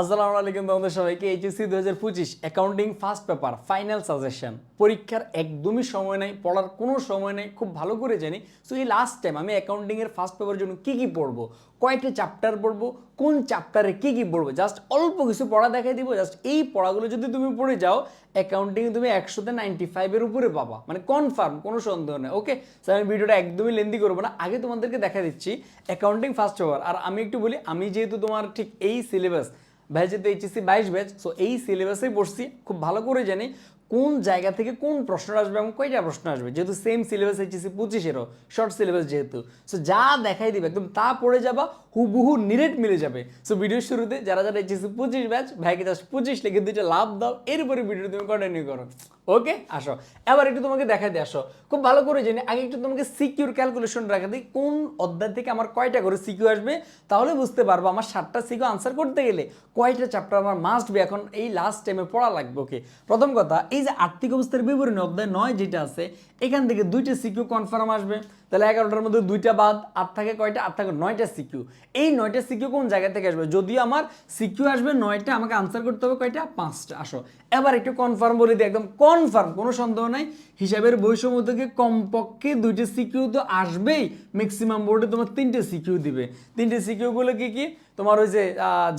আসসালামু আলাইকুম তোমাদের সবাইকে, এইচএসসি দু হাজার পঁচিশ accounting first paper final suggestion পরীক্ষার একদমই সময় নেই, পড়ার কোনো সময় নেই, খুব ভালো করে জানি। সো এই লাস্ট টাইম আমি অ্যাকাউন্টিংয়ের ফার্স্ট পেপারের জন্য কী কী পড়ব? কয়টা চ্যাপ্টার পড়ব, কোন চ্যাপ্টারে কী কী পড়ব? জাস্ট অল্প কিছু পড়া দেখাই দিব জাস্ট এই পড়াগুলো যদি তুমি পড়ে যাও অ্যাকাউন্টিং তুমি একশোতে নাইনটি ফাইভের উপরে পাবা। মানে কনফার্ম কোনো সন্দেহ নেই ওকে স্যার আমি ভিডিওটা একদমই লেন্দি করব না, আগে তোমাদেরকে দেখা দিচ্ছি অ্যাকাউন্টিং ফার্স্ট পেপার আর আমি একটু বলি, আমি যেহেতু তোমার ঠিক এই সিলেবাস ভাই যেহেতু এইচএসসি বাইশ ব্যাচ সো এই সিলেবাসেই পড়ছি, খুব ভালো করে জানি। কোন জায়গা থেকে কোন প্রশ্ন আসবে এবং কয়টা প্রশ্ন আসবে? যেহেতু সেম সিলেবাস এইচএসসি পঁচিশেরও শর্ট সিলেবাস যেহেতু। সো যা দেখাই দিবে, একদম তা পড়ে যাবা, হুবহু নিরেট মিলে যাবে। সো ভিডিওর শুরুতে যারা যারা এইচএসি পঁচিশ ব্যাচ ভাইকে জাস্ট পঁচিশ লিখে দুইটা লাভ দাও, এরপরে ভিডিও তুমি কন্টিনিউ করো। ওকে, আসো। এবার একটু তোমাকে দেখা দিয়ে আসো। খুব ভালো করে জেনে, আগে একটু তোমাকে সিকিউর ক্যালকুলেশন রাখা দিই, কোন অধ্যায় থেকে আমার কয়টা করে সিকিউ আসবে, তাহলে বুঝতে পারব আমার সাতটা সিকিউ আনসার করতে গেলে কয়টা চ্যাপ্টার আমার মাস্ট বি এখন এই লাস্ট টাইমে পড়া লাগবে ওকে প্রথম কথা, এই যে আর্থিক অবস্থার বিবরণী, অধ্যায় নয় যেটা আছে এখান থেকে দুইটা সিকিউ কনফার্ম আসবে। তাহলে এগারোটার মধ্যে দুইটা বাদ, আট থাকে কয়টা? আট থাকে নয়টা সিকিউ। এই নয়টা সিকিউ কোন জায়গা থেকে আসবে? যদি আমার সিকিউ আসবে নয়টা, আমাকে আনসার করতে হবে কয়টা? পাঁচটা। আসো। এবার একটু কনফার্ম বলে দিই, একদম কনফার্ম কোনো সন্দেহ নাই। হিসাবের বৈষম্য থেকে কমপক্ষে দুইটা সিকিউ তো আসবেই। ম্যাক্সিমাম বোর্ডে তোমার তিনটে সিকিউ দিবে। তিনটে সিকিউগুলো কি কি? তোমার ওই যে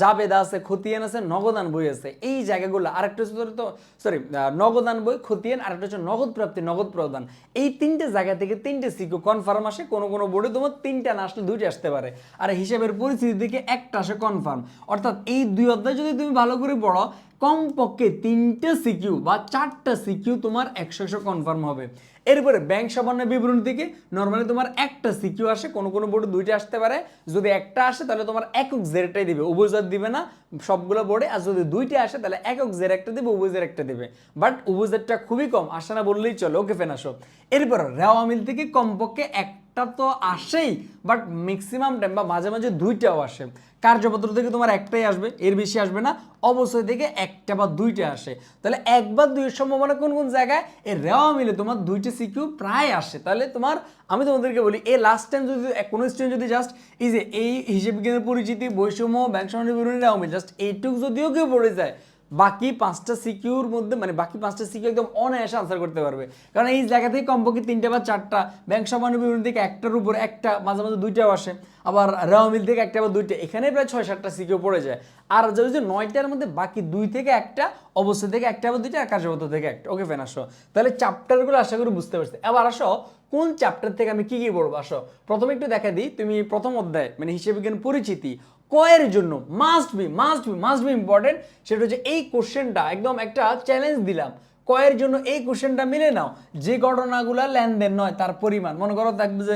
জাবেদ আছে, খতিয়ান আছে, নগদান বই আছে। এই জায়গাগুলো, আরেকটা হচ্ছে তো সরি নগদান বই, খতিয়ান, আরেকটা হচ্ছে নগদ প্রাপ্তি, নগদ প্রদান। এই তিনটে জায়গা থেকে তিনটে সিকিউ কনফার্ম আসে, কোনো কোনো বোর্ডে তোমার তিনটা না আসলে দুইটা আসতে পারে। আর হিসাবের পরিস্থিতি থেকে একটা আসে কনফার্ম অর্থাৎ এই দুই অধ্যায় যদি তুমি ভালো করে পড়ো কমপক্ষে তিনটে সিকিউ বা চারটা সিকিউ তোমার একশো একশো কনফার্ম হবে। এরপরে ব্যাংক সামান্য বিবরণী থেকে নর্মালি তোমার একটা সিকিউ আসে, কোনো কোনো বোর্ডে দুইটা আসতে পারে। যদি একটা আসে, তাহলে তোমার একক জেরটাই দিবে। উভয়জাত দিবে না, সবগুলো বোর্ডে আর যদি দুইটা আসে, তাহলে একক জের একটা দিবে উভয়জের একটা দিবে। বাট উভয়জেরটা খুবই কম আসে না বললেই চলো। ওকে ফেন আসো। এরপর রেওয়া মিল থেকে কমপক্ষে একটা তো আসেই বাট ম্যাক্সিমাম টাইম বা মাঝে মাঝে দুইটাও আসে। কার্যপত্র থেকে তোমার একটাই আসবে, এর বেশি আসবে না, অবশ্যই থেকে একটা বা দুইটা আসে। তাহলে এক বা দুইয়ের সম্ভাবনা কোন কোন জায়গায়? এর রেওয়া মিলে তোমার দুইটা সিকিউ প্রায় আসে। তাহলে তোমার, আমি তোমাদেরকে বলি এই লাস্ট টাইম যদি, কোনো স্টুডেন্ট যদি জাস্ট এই যে এই হিসেব বিজ্ঞানের পরিচিতি, বৈষম্য ব্যাংক সমানের বিবরণী রেওয়া মিল জাস্ট এইটুক যদিও কেউ পড়ে যায় বাকি পাঁচটা সিকিউর মধ্যে মানে বাকি পাঁচটা সিকিউ একদম অনায়াসে আনসার করতে পারবে। কারণ এই জায়গা থেকে কমপক্ষে তিনটে বা চারটা ব্যাংক সামান্য থেকে একটার উপর একটা, মাঝে মাঝে দুইটাও আসে। আবার রেওয়ামিল থেকে একটা বা দুইটা, এখানে প্রায় ছয় সাতটা সিকিউ পড়ে যায়। আর যদি নয়টার মধ্যে বাকি দুই থেকে একটা, অবস্থা থেকে একটা বা দুইটা আর কার্যপত্র থেকে একটা। ওকে ফেন আসো। তাহলে চ্যাপ্টারগুলো আশা করি বুঝতে পারছি। এবার আসো, কোন চ্যাপ্টার থেকে আমি কি কি পড়ব? আসো, প্রথমে একটু দেখা দিই। তুমি প্রথম অধ্যায় মানে হিসেবে পরিচিতি। কয়ের জন্য must be must be must be important সেটা হচ্ছে এই কোশ্চেনটা একদম একটা চ্যালেঞ্জ দিলাম। কয়ের জন্য এই কোশ্চেনটা মিলে নাও। যে ঘটনাগুলো লেনদেন নয়, তার পরিমাণ। মনে করো দেখবে যে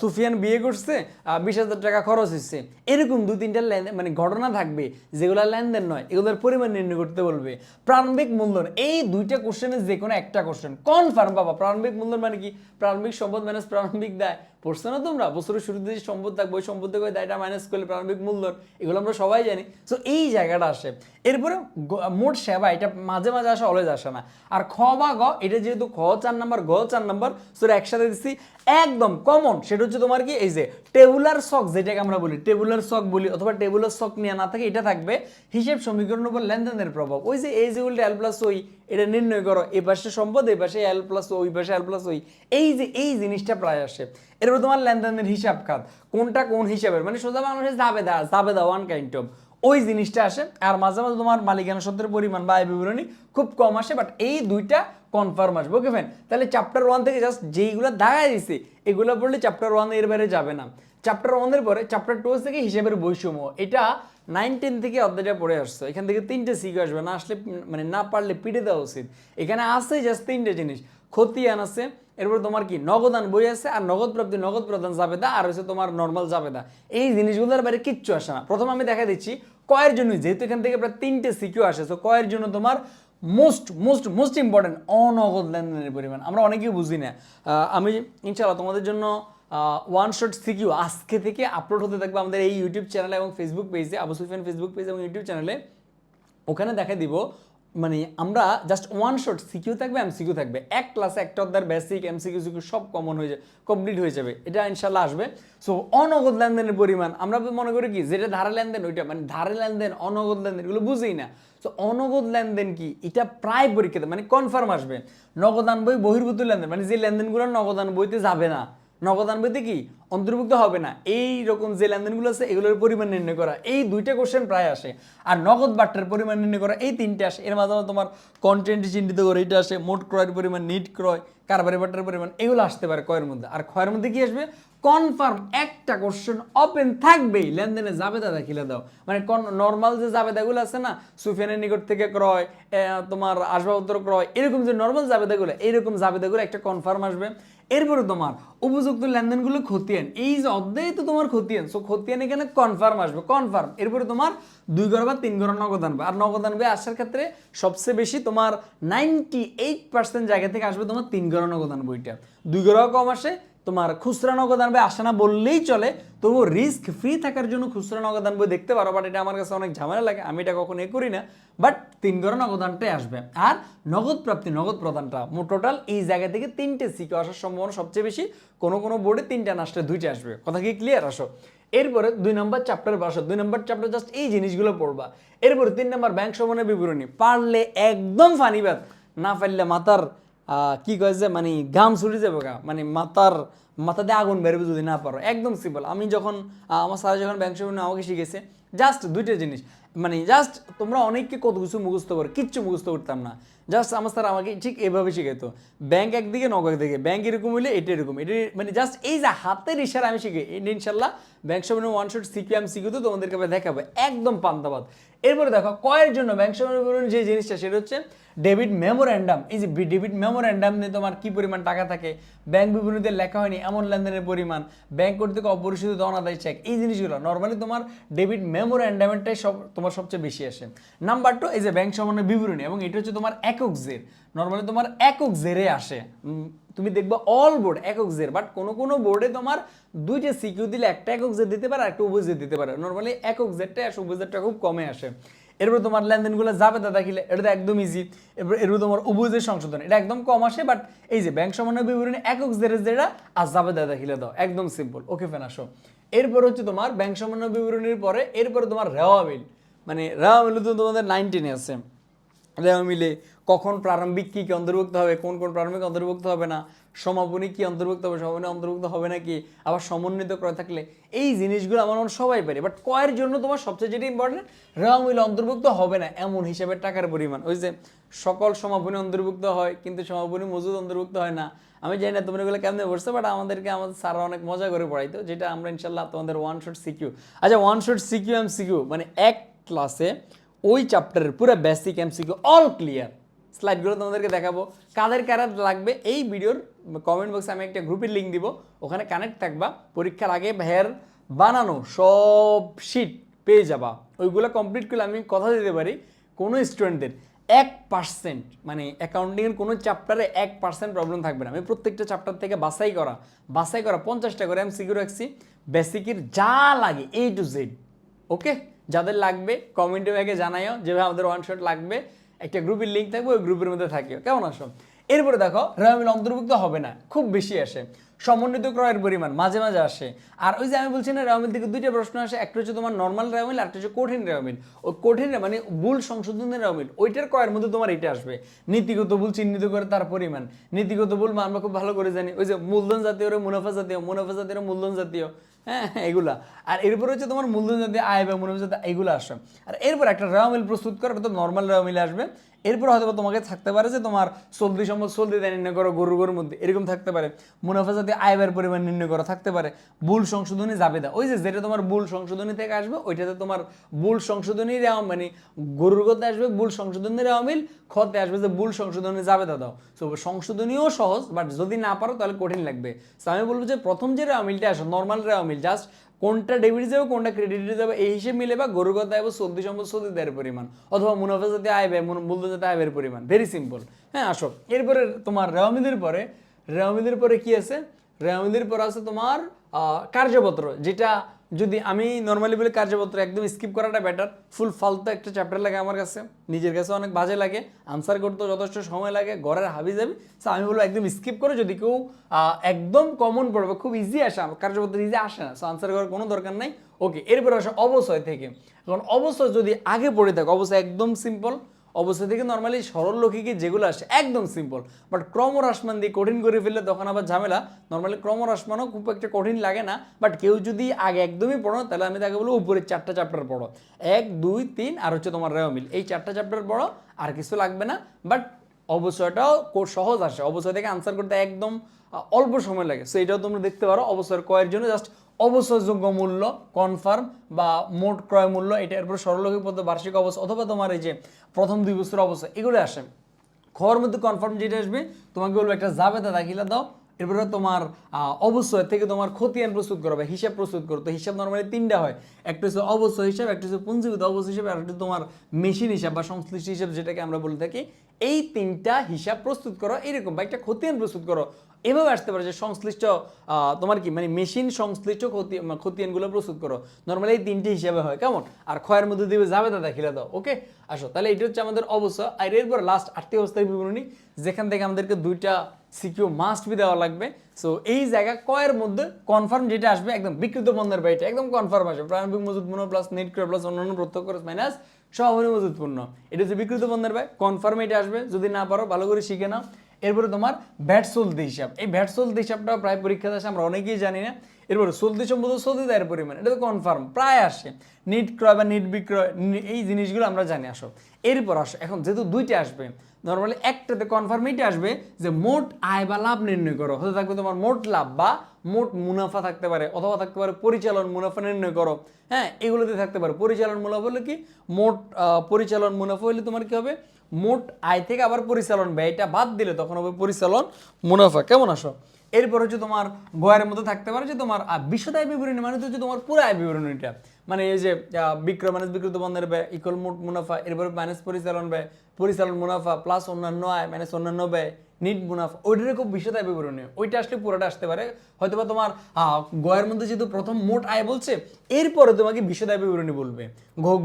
সুফিয়ান বিয়ে করছে বিশ হাজার টাকা খরচ হচ্ছে এরকম দু তিনটা মানে ঘটনা থাকবে, যেগুলো লেনদেন নয়, এগুলোর পরিমাণ নির্ণয় করতে বলবে। প্রারম্ভিক মূলধন, এই দুইটা কোশ্চেনের যে কোনো একটা কোশ্চেন কনফার্ম বাবা প্রারম্ভিক মূলধন মানে কি? প্রারম্ভিক সম্পদ মাইনাস প্রারম্ভিক দায়। পড়ছো না তোমরা? বছরের শুরুতে যে সম্পদ থাকবে, ওই সম্পদ থেকে দায়টা মাইনাস করলে প্রারম্ভিক মূলধন এগুলো আমরা সবাই জানি। সো এই জায়গাটা আসে। এরপরে মোট সেবা, এটা মাঝে মাঝে আসে অলওয়েজ আসে না। আর খ বা গ, এটা যেহেতু খ চার নাম্বার, গ চার নাম্বার সো একসাথে দিচ্ছি। একদম কমন সেটা হচ্ছে তোমার কি, এই যে টেবুলার শক যেটাকে আমরা বলি টেবুলার শক বলি, অথবা টেবুলার শক নিয়ে না থাকে, এটা থাকবে হিসেব সমীকরণের উপর লেনদেনের প্রভাব। ওই যে, এই যে, উল্টে এল প্লাস ওই এটা নির্ণয় করো। এই পাশে সম্পদ এই পাশে এল প্লাস ওই পাশে এল প্লাস ওই এই যে, এই জিনিসটা প্রায় আসে। এরপর তোমার লেনদেনের হিসাব খাত। কোনটা কোন হিসাবের? মানে সোজা বাংলাদেশে জাবেদা জাবেদা ওয়ান কাইন্ড অফ ওই জিনিসটা আসে, আর মাঝে মাঝে তোমার মালিকানা সত্যের পরিমাণ বা আয় বিবরণী খুব কম আসে বাট এই দুইটা কনফার্ম আসবে। ওকে ফ্যান তাহলে চ্যাপ্টার ওয়ান থেকে জাস্ট যেইগুলো দেখা দিছে এগুলো পড়লে চ্যাপ্টার ওয়ানের বাইরে যাবে না। চ্যাপ্টার ওয়ানের পরে চ্যাপ্টার টু থেকে হিসেবের বৈষম্য, এটা নাইন টেন থেকে অধ্যায়টা পড়ে আসছো। এখান থেকে তিনটে সিকিউ আসবে, না আসলে মানে না পারলে পিটে দেওয়া উচিত। এখানে আছে জাস্ট তিনটে জিনিস। খতিয়ান আছে, এরপর তোমার কি নগদান বই আছে, আর নগদ প্রাপ্তি, নগদ প্রদান জাবেদা, আর হচ্ছে তোমার নর্মাল জাবেদা। এই জিনিসগুলোর বাইরে কিচ্ছু আসে না। প্রথম আমি দেখা দিচ্ছি কয়ের জন্য, যেহেতু এখান থেকে প্রায় তিনটে সিকিউ আসে তো কয়ের জন্য তোমার মোস্ট মোস্ট মোস্ট ইম্পর্টেন্ট অনগদ লেনদেনের পরিমাণ। আমরা অনেকেই বুঝি না। আমি ইনশাল্লাহ তোমাদের জন্য ওয়ান শট সিকিউ আজকে থেকে আপলোড হতে থাকবে আমাদের এই ইউটিউব চ্যানেলে এবং ফেসবুক পেজে আবু সুফিয়ান ফেসবুক পেজ এবং ইউটিউব চ্যানেলে ওখানে দেখা দিব মানে আমরা জাস্ট ওয়ান শট সিকিউ থাকবে এমসিকিউ থাকবে। এক ক্লাসে একটা অধ্যায়ের বেসিক এমসিকিউ সিকিউ সব কমন হয়ে যাবে কমপ্লিট হয়ে যাবে। এটা ইনশাল্লাহ আসবে। সো অনগদ লেনদেনের পরিমাণ, আমরা মনে করি কি, যেটা ধারে লেনদেন, ওইটা মানে ধারে লেনদেন অনগদ লেনদেন, এগুলো বুঝেই না। সো অনগদ লেনদেন কি? এটা প্রায় পরীক্ষাতে মানে কনফার্ম আসবে। নগদান বই বহির্ভূত লেনদেন মানে যে লেনদেনগুলো নগদান বইতে যাবে না। নগদান বইতে কি? অন্তর্ভুক্ত হবে না। এই রকম যে লেনদেনগুলো আছে, এগুলোর পরিমাণ নির্ণয় করা। এই দুইটা কোশ্চেন প্রায় আসে। আর নগদ বাট্টার পরিমাণ নির্ণয় করা, এই তিনটে আসে। এর মাধ্যমে তোমার কন্টেন্ট চিহ্নিত করে এটা আসে, মোট ক্রয়ের পরিমাণ নিট ক্রয়, কারবারি বাট্টার পরিমাণ, এগুলো আসতে পারে কয়ের মধ্যে। আর ক্ষয়ের মধ্যে কি আসবে? কনফার্ম একটা কোশ্চেন ওপেন থাকবেই। লেনদেনে জাবেদা দেখিলে দাও। মানে নর্মাল যে জাবেদাগুলো আছে না, সুফিয়ানের নিকট থেকে ক্রয় তোমার আসবাবপত্র ক্রয়, এরকম যে নর্মাল জাবেদাগুলো এইরকম জাবেদাগুলো একটা কনফার্ম আসবে। এরপরে তোমার উপযুক্ত লেনদেনগুলো খতিয়ান। এই যে অধ্যায় তো তোমার খতিয়ান সো খতিয়ান এখানে কনফার্ম আসবে কনফার্ম এরপরে তোমার দুই ঘর বা তিন ঘর নগদ আনবে। আর নগদ আনবে আসার ক্ষেত্রে সবচেয়ে বেশি তোমার নাইনটি এইট পার্সেন্ট জায়গা থেকে আসবে তোমার তিন ঘর নগদ আনবে ওইটা। দুই ঘর কম আসে তোমার খুচরা নগদ আনবে আসে না বললেই চলে। তবুও রিস্ক ফ্রি থাকার জন্য খুচরা নগদ আনবে দেখতে পারো বাট এটা আমার কাছে অনেক ঝামেলা লাগে আমি এটা কখনো এ করি না। বাট তিন ঘর নগদানটাই আসবে। আর নগদ প্রাপ্তি নগদ প্রদানটা মোট টোটাল এই জায়গা থেকে তিনটে সিকে আসার সম্ভাবনা সবচেয়ে বেশি। কোনো কোনো বোর্ডে তিনটা না আসলে দুইটা আসবে। কথা কি ক্লিয়ার আসো। এরপরে দুই নম্বর চ্যাপ্টার বাসো দুই নম্বর চ্যাপ্টার জাস্ট এই জিনিসগুলো পড়বা। এরপরে তিন নম্বর ব্যাংক সমনের বিবরণী। পারলে একদম ফানিবাদ না পারলে আহ, কি কয় যে মানে গাম ছুটে যাবে গা। মানে মাথার মাথাতে আগুন বেরোবে যদি না পারো। একদম সিম্পল আমি যখন আমার স্যার যখন ব্যাংক সব আমাকে শিখেছে জাস্ট দুইটা জিনিস। মানে জাস্ট তোমরা অনেককে কত কিছু মুখস্থ করো, কিচ্ছু মুখস্থ করতাম না। জাস্ট আমার স্যার আমাকে ঠিক এভাবে শিখাইতো। ব্যাংক একদিকে, নগদ একদিকে। ব্যাংক এরকম হইলে এটা এরকম। এটা মানে জাস্ট এই যে হাতের ইশারা আমি শিখি ইনশাল্লাহ ব্যাংক সময় ওয়ান শট আমি শিখে তো তোমাদেরকে আবার দেখাবো। একদম পান্তাবাদ। এরপরে দেখো, কয়ের জন্য ব্যাংক সময় যে জিনিসটা, সেটা হচ্ছে ডেবিট মেমোরেন্ডাম এই যে ডেবিট মেমোরেন্ডাম নিয়ে তোমার কি পরিমাণ টাকা থাকে? ব্যাংক বিবরণীতে লেখা হয়নি এমন লেনদেনের পরিমাণ। ব্যাংক কর্তৃক অপরিশোধিত দনাদায় চেক এই জিনিসগুলো নর্মালি তোমার ডেবিট মেমোরেন্ডামেরটাই সব তোমার সবচেয়ে বেশি আসে। নাম্বার টু এই যে ব্যাংক সমন্বয় বিবরণী এবং এটা হচ্ছে তোমার একক জের। নর্মালি তোমার একক জেরে আসে। তুমি দেখবা অল বোর্ড একক জের বাট কোনো কোনো বোর্ডে তোমার দুইটা সিকিউ দিলে একটা একক জের দিতে পারে একটা উভয় জের দিতে পারে। নর্মালি একক জেরটা আর উভয় জেরটা খুব কমে আসে। এরপর তোমার লেনদেনগুলো যাবে তা দেখিলে, এটা তো একদম ইজি এরপর এরপর তোমার উভয়ের সংশোধন, এটা একদম কম আসে বাট এই যে ব্যাংক সমন্বয় বিবরণী একক জেরে যেটা, আর যাবে তা দেখিলে দাও, একদম সিম্পল ওকে ফেন আসো। এরপর হচ্ছে তোমার ব্যাংক সমন্বয় বিবরণীর পরে, এরপরে তোমার রেওয়া বিল মানে রেওয়া বিল তো তোমাদের নাইনটিনে আছে। রেওয়া মিলে কখন প্রারম্ভিক কি কি অন্তর্ভুক্ত হবে, কোন কোন প্রারম্ভিক অন্তর্ভুক্ত হবে না সমাপনী কি অন্তর্ভুক্ত হবে সমাপনী অন্তর্ভুক্ত হবে নাকি, আবার সমন্বিত করে থাকলে, এই জিনিসগুলো আমার মনে সবাই পারে বাট কয়ের জন্য তোমার সবচেয়ে যেটা ইম্পর্টেন্ট রেওয়া মিলে অন্তর্ভুক্ত হবে না, এমন হিসাবে টাকার পরিমাণ। ওই যে সকল সমাপনী অন্তর্ভুক্ত হয়, কিন্তু সমাপনী মজুদ অন্তর্ভুক্ত হয় না। আমি জানি না তোমরা এগুলো কেমনে বসছে বাট আমাদেরকে আমাদের স্যাররা অনেক মজা করে পড়াইতো, যেটা আমরা ইনশাল্লাহ তোমাদের ওয়ান শট সিকিউ আচ্ছা one shot CQ M CQ মানে এক ক্লাসে ওই চ্যাপ্টারের পুরো basic M CQ all clear স্লাইডগুলো তোমাদেরকে দেখাবো। কাদের কারার লাগবে এই ভিডিওর কমেন্ট বক্সে আমি একটা গ্রুপের লিঙ্ক দিব। ওখানে কানেক্ট থাকবা। পরীক্ষার আগে ভাইয়ের বানানো সব শিট পেয়ে যাবা। ওইগুলো কমপ্লিট করলে আমি কথা দিতে পারি কোনো স্টুডেন্টদের এক পার্সেন্ট মানে অ্যাকাউন্টিংয়ের কোনো চ্যাপ্টারে এক পার্সেন্ট প্রবলেম থাকবে না। আমি প্রত্যেকটা চ্যাপ্টার থেকে বাছাই করা। বাছাই করা পঞ্চাশটা করে আমি সিকিউর রাখছি। বেসিকের যা লাগে এ টু জেড ওকে যাদের লাগবে কমেন্টে ব্যাগে জানাইও যেভাবে আমাদের ওয়ান শট লাগবে। একটা গ্রুপের লিঙ্ক থাকবে, ওই গ্রুপের মধ্যে থাকিও। কেমন আসো এরপরে দেখো রেওয়ামিল অন্তর্ভুক্ত হবে না, খুব বেশি আসে। সমন্বিত ক্রয়ের পরিমাণ মাঝে মাঝে আসে। আর ওই যে আমি বলছি না রেওয়ামিল থেকে দুইটা প্রশ্ন আসে, একটা হচ্ছে তোমার নর্মাল রেওয়ামিল আর একটা হচ্ছে কঠিন রেওয়ামিল ওই কঠিন মানে ভুল সংশোধনের রেওয়ামিল ওইটার ক্রয়ের মধ্যে তোমার এটা আসবে। নীতিগত ভুল চিহ্নিত করে তার পরিমাণ। নীতিগত ভুল আমরা খুব ভালো করে জানি, ওই যে মূলধন জাতীয় মুনাফা জাতীয় মুনাফা জাতীয় মূলধন জাতীয়। হ্যাঁ হ্যাঁ, এগুলা। আর এরপরে হচ্ছে তোমার মূলধন জাতীয় আয় বা মূলধন জাতীয় এগুলো আসবে আর এরপর একটা রেওয়ামিল প্রস্তুত করো ওটা তো নর্মাল রেওয়ামিল আসবে। এরপর হয়তো তোমাকে থাকতে পারে যে তোমার চল্লিশ সম্পদ চল্লিশ দেয় নির্ণয় করো গরু গরুর মধ্যে, এরকম থাকতে পারে। মুনাফা জাতীয় আয় ব্যয়ের পরিমাণ নির্ণয় করা থাকতে পারে। ভুল সংশোধনী যাবে ওই যে যেটা তোমার ভুল সংশোধনী থেকে আসবে, ওইটাতে তোমার ভুল সংশোধনী রেওয়া মানে গরুর গতে আসবে, ভুল সংশোধনী রেওয়ামিল খতে আসবে যে ভুল সংশোধনী যাবে দাও। সো সংশোধনীও সহজ বাট যদি না পারো তাহলে কঠিন লাগবে। সো আমি বলব যে প্রথম যে রেওয়ামিলটা আসো নর্মাল রেওয়ামিল জাস্ট কোনটা ডেবিট যাবে কোনটা ক্রেডিট যাবে এই হিসেবে মিলে বা গরু কথা এবং সৌদি সম্পদ সৌদি দেয়ের পরিমাণ, অথবা মুনাফা জাতীয় আয় ব্যয় মূল্য জাতীয় আয় ব্যয়ের পরিমাণ। ভেরি সিম্পল হ্যাঁ আসো। এরপরে তোমার রেওয়ামিদের পরে রেওয়ামিদের পরে কি আছে? রেওয়ামিদের পরে আছে তোমার কার্যপত্র, যেটা যদি আমি নর্মালি বলে কার্যপত্র, একদম স্কিপ করাটা বেটার ফুল ফালতু একটা চ্যাপ্টার লাগে আমার কাছে। নিজের কাছে অনেক বাজে লাগে আনসার করতে যথেষ্ট সময় লাগে, ঘরের হাবি যাবি সো আমি বলব একদম স্কিপ করো, যদি কেউ একদম কমন পড়বে, খুব ইজি আসে কার্যপত্র ইজি আসে না। সো আনসার করার কোনো দরকার নাই। ওকে এরপরে আসে অবশ্যই থেকে। এখন অবশ্যই যদি আগে পড়ে থাকে অবশ্যই একদম সিম্পল অবশ্যই থেকে নর্মালি সরল লৌকিকে যেগুলো আসে, একদম সিম্পল বাট ক্রমরাসমান দিয়ে কঠিন করে ফেললে তখন আবার ঝামেলা। নর্মালি ক্রমরাসমানও খুব একটা কঠিন লাগে না বাট কেউ যদি আগে একদমই পড়ো, তাহলে আমি তাকে বলব উপরের চারটা চ্যাপ্টার পড়ো। এক, দুই, তিন, আর হচ্ছে তোমার রেওমিল এই চারটা চ্যাপ্টার পড়ো, আর কিছু লাগবে না। বাট অবশ্যটাও সহজ আসে। অবশ্যই থেকে আনসার করতে একদম অল্প সময় লাগে। সো এটাও তোমরা দেখতে পারো, অবসর ক্রয়ের জন্য জাস্ট অবসরযোগ্য মূল্য কনফার্ম বা মোট ক্রয় মূল্য, এটা এরপর সরলরোগী পদ্ধতি বার্ষিক অবস্থা অথবা তোমার এই যে প্রথম দুই বছর অবস্থা এগুলো আসে। খবর মধ্যে কনফার্ম যেটা আসবে, তোমাকে বলব একটা জাবেদা দাখিলা দাও, এরপরে তোমার অবশ্যই থেকে তোমার খতিয়ান প্রস্তুত করো বা হিসাব প্রস্তুত করো। তো হিসাব নর্মালি তিনটা হয়, একটা হচ্ছে অবশ্যই হিসাব, একটা হচ্ছে পুঞ্জীবিত অবশ্যই হিসাব, আর একটা তোমার মেশিন হিসাব বা সংশ্লিষ্ট হিসাব যেটাকে আমরা বলে থাকি। এই তিনটা হিসাব প্রস্তুত করো, এরকম বা একটা খতিয়ান প্রস্তুত করো এভাবে আসতে পারে যে সংশ্লিষ্ট তোমার কি মানে মেশিন সংশ্লিষ্ট মানে খতিয়ানগুলো প্রস্তুত করো। নর্মালি এই তিনটি হিসাবে হয়, কেমন? আর ক্ষয়ের মধ্যে দিবে যাবে দাদা খিলে দাও ওকে আসো, তাহলে এটা হচ্ছে আমাদের অবস্থা। আর এরপর লাস্ট আর্থিক অবস্থায় বিবরণী, যেখান থেকে আমাদেরকে দুইটা সিকিউ মাস্ট বি দেওয়া লাগবে। সো এই জায়গা কয়ের মধ্যে কনফার্ম যেটা আসবে, একদম বিকৃত বন্ধের বাইটা একদম কনফার্ম আসবে। প্রারম্ভিক মজুদ পূর্ণ প্লাস নেট ক্রয় প্লাস অন্যান্য প্রত্যক্ষ মাইনাস সহনী মজুদ পূর্ণ এটা হচ্ছে বিকৃত বন্ধের ব্যয় কনফার্ম এটা আসবে। যদি না পারো, ভালো করে শিখে নাও। এরপরে তোমার ভ্যাট চলতি হিসাব। এই ভ্যাট চলতি হিসাবটা প্রায় পরীক্ষাতে আসে, আমরা অনেকেই জানি না। এরপরে চলতি সম্পদ চলতি দায়ের পরিমাণ, এটা তো কনফার্ম প্রায় আসে। নিট ক্রয় বা নিট বিক্রয় এই জিনিসগুলো আমরা জানি, আসো। এরপর আসো, এখন যেহেতু দুইটা আসবে নর্মালি একটাতে কনফার্ম এইটা আসবে যে মোট আয় বা লাভ নির্ণয় করো। হতে থাকবে তোমার মোট লাভ বা মোট মুনাফা থাকতে পারে, অথবা থাকতে পারে পরিচালন মুনাফা নির্ণয় করো। হ্যাঁ এগুলোতে থাকতে পারে। পরিচালন মুনাফা হলে কি? মোট পরিচালন মুনাফা হলে তোমার কি হবে? মোট আয় থেকে আবার পরিচালন ব্যয়টা বাদ দিলে তখন হবে পরিচালন মুনাফা। কেমন আসো এরপর হচ্ছে তোমার গয়ের মধ্যে থাকতে পারে যে তোমার আয় বিবরণী মানে হচ্ছে তোমার পুরো আয় বিবরণীটা। মানে এই যে বিক্রয় মাইনাস বিক্রিত বন্ধের ব্যয় ইকুয়াল মোট মুনাফা এরপরে মাইনাস পরিচালন ব্যয় পরিচালন মুনাফা প্লাস অন্যান্য আয় মাইনাস অন্যান্য ব্যয় নিট মুনাফা ওইটার খুব বিশদ আয় বিবরণী। ওইটা আসলে পুরোটা আসতে পারে। হয়তোবা তোমার আহ, গয়ের মধ্যে যেহেতু প্রথম মোট আয় বলছে এরপরে তোমাকে বিশদ আয় বিবরণী বলবে।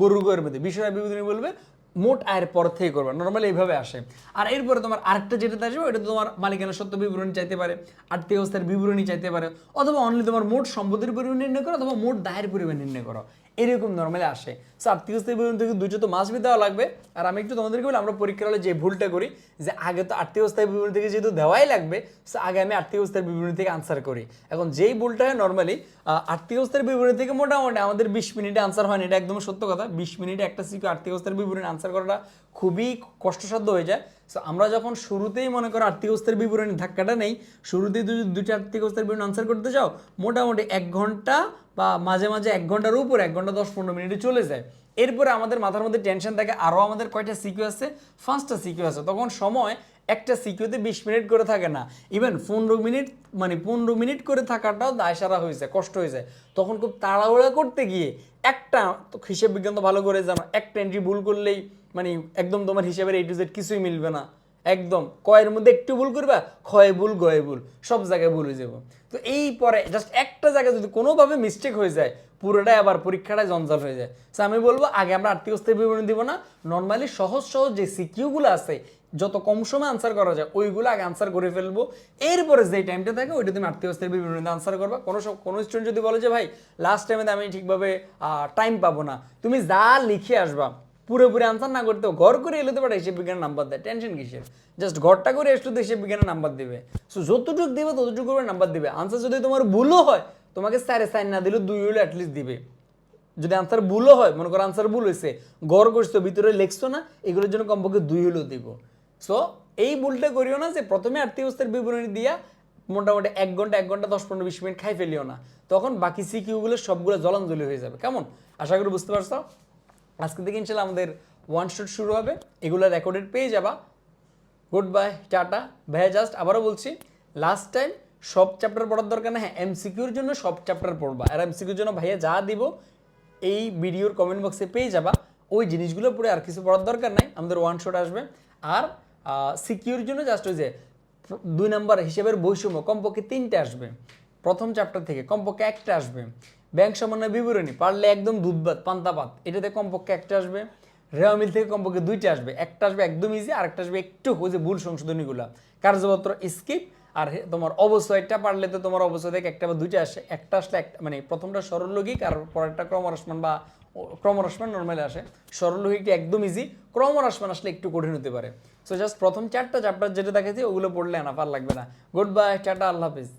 গরুর গয়ের মধ্যে বিশদ আয় বিবরণী বলবে মোট আয়ের পর থেকে করবে। নর্মালি এইভাবে আসে। আর এরপরে তোমার আরেকটা যেটাতে আসবে ওটা তোমার মালিকানা সত্য বিবরণী চাইতে পারে, আর্থিক অবস্থার বিবরণী চাইতে পারে, অথবা অনলি তোমার মোট সম্পত্তির পরিমাণ নির্ণয় করো, অথবা মোট দায়ের পরিমাণ নির্ণয় করো। এরকম নর্মালি আসে। সো আর্থিক তিরিশ পর্যন্ত কিন্তু দুটো তো মাস দেওয়া লাগবে। আর আমি একটু তোমাদেরকে বলি, আমরা পরীক্ষার হলে যে ভুলটা করি, যে আগে তো আর্থিক অবস্থায় বিবরণী থেকে যেহেতু দেওয়াই লাগবে সো আগে আমি আর্থিক অবস্থার বিবরণী থেকে আনসার করি। এখন যেই ভুলটা হয় নর্মালি আর্থিক অবস্থার বিবরণী থেকে মোটামুটি আমাদের বিশ মিনিটে আনসার হয় না এটা একদম সত্য কথা। বিশ মিনিটে একটা সিকিউ আর্থিক অবস্থার বিবরণী আনসার করাটা খুবই কষ্টসাধ্য হয়ে যায়। সো আমরা যখন শুরুতেই মনে করো আর্থিক অবস্থার বিবরণী ধাক্কাটা নেই, শুরুতেই যদি দুইটা আর্থিক অবস্থার বিবরণী আনসার করতে চাও, মোটামুটি এক ঘণ্টা বা মাঝে মাঝে এক ঘণ্টার উপর এক ঘণ্টা দশ পনেরো মিনিটে চলে যায়। এরপরে আমাদের মাথার মধ্যে টেনশন থাকে আরও আমাদের কয়টা সিকিউ আছে? পাঁচটা সিকিউ আছে। তখন সময় একটা সিকিউতে বিশ মিনিট করে থাকে না। ইভেন পনেরো মিনিট মানে পনেরো মিনিট করে থাকাটাও দায় সারা হয়েছে, কষ্ট হয়েছে। তখন খুব তাড়াহুড়া করতে গিয়ে একটা হিসেব বিজ্ঞান তো ভালো করে জানো, একটা এন্ট্রি ভুল করলেই মানে একদম তোমার হিসাবের এই টু জেড কিছুই মিলবে না। একদম, কয়ের মধ্যে একটু ভুল করবা, ক্ষয় ভুল, গয়ে ভুল, সব জায়গায় ভুল হয়ে যাব। তো এই পরে জাস্ট একটা জায়গায় যদি কোনোভাবে মিস্টেক হয়ে যায়, পুরোটাই আবার পরীক্ষাটাই জঞ্জাল হয়ে যায়। তো আমি বলব, আগে আমরা আর্থিক অবস্থায় বিবরণী দিব না। নর্মালি সহজ সহজ যে সিকিউগুলো আছে যত কম সময় আনসার করা যায়, ওইগুলো আগে আনসার করে ফেলব। এরপরে যে টাইমটা থাকে, ওইটা তুমি অবস্থার বিবরণীতে আনসার করবা। কোনো কোনো স্টুডেন্ট যদি বলে যে, ভাই লাস্ট টাইমে আমি ঠিকভাবে টাইম পাবো না। তুমি যা লিখে আসবা, পুরোপুরি আনসার না করতেও ঘর করে এলে তো পারে হিসেব বিজ্ঞানের নাম্বার দেয়। টেনশন কিসের? জাস্ট ঘরটা করে তো হিসেব বিজ্ঞানের নাম্বার দিবে। সো যতটুকু দিবে, ততটুকু করে নাম্বার দিবে। আনসার যদি তোমার ভুলও হয়, তোমাকে স্যারে সাইন না দিলেও দুই হলে অ্যাটলিস্ট দিবে। যদি আনসার ভুলও হয়, মনে করো আনসার ভুল হয়েছে গড় করছ, ভিতরে লেখছো না, এগুলোর জন্য কমপক্ষে দুই হলেও দিব। সো এই ভুলটা করিও না যে প্রথমে আর্থিক অবস্থার বিবরণী দিয়া মোটামুটি এক ঘণ্টা এক ঘণ্টা, দশ পনেরো, বিশ মিনিট খাই ফেলিও না। তখন বাকি সিকিউগুলো সবগুলো জলাঞ্জলি হয়ে যাবে। কেমন? আশা করি বুঝতে পারছ? আজকে থেকে ইনশাল্লাহ আমাদের ওয়ান শট শুরু হবে। এগুলো রেকর্ডেড পেয়ে যাবা। Good bye tata. ভাইয়া জাস্ট আবারও বলছি লাস্ট টাইম সব চ্যাপ্টার পড়ার দরকার না। হ্যাঁ এমসিকিউর জন্য সব চ্যাপ্টার পড়বা। আর এমসিকিউর জন্য ভাইয়া যা দিব, এই ভিডিওর কমেন্ট বক্সে পেয়ে যাবা। ওই জিনিসগুলো পড়ে আর কিছু পড়ার দরকার নাই। আমাদের ওয়ান শট আসবে। আর সিকিউর জন্য জাস্ট ওই যে দুই নাম্বার হিসেবের বৈষম্য, কমপক্ষে তিনটে আসবে। প্রথম চ্যাপ্টার থেকে কমপক্ষে একটা আসবে। ব্যাংক সমন্বয় বিবরণী, পারলে একদম দুধবাত পান্তাপাত এটাতে কমপক্ষে একটা আসবে। রেওয়া মিল থেকে কমপক্ষে দুইটা আসবে, একটা আসবে একদম ইজি আর একটা আসবে একটু ওই যে ভুল সংশোধনীগুলো। কার্যপত্র স্কিপ আর তোমার অবশ্যইটা পারলে তো তোমার অবশ্যই থেকে একটা বা দুইটা আসে, একটা আসলে মানে প্রথমটা সরললৌকিক আর পরেরটা ক্রমরসমান বা ক্রমরসমান নর্মালি আসে। সরললৌকিকটা একদম ইজি ক্রমরসমান আসলে একটু কঠিন হতে পারে। সো জাস্ট প্রথম চারটা চ্যাপ্টার যেটা দেখেছি, ওগুলো পড়লে না পার লাগবে না। গুড বাই টাটা, আল্লাহ হাফিজ।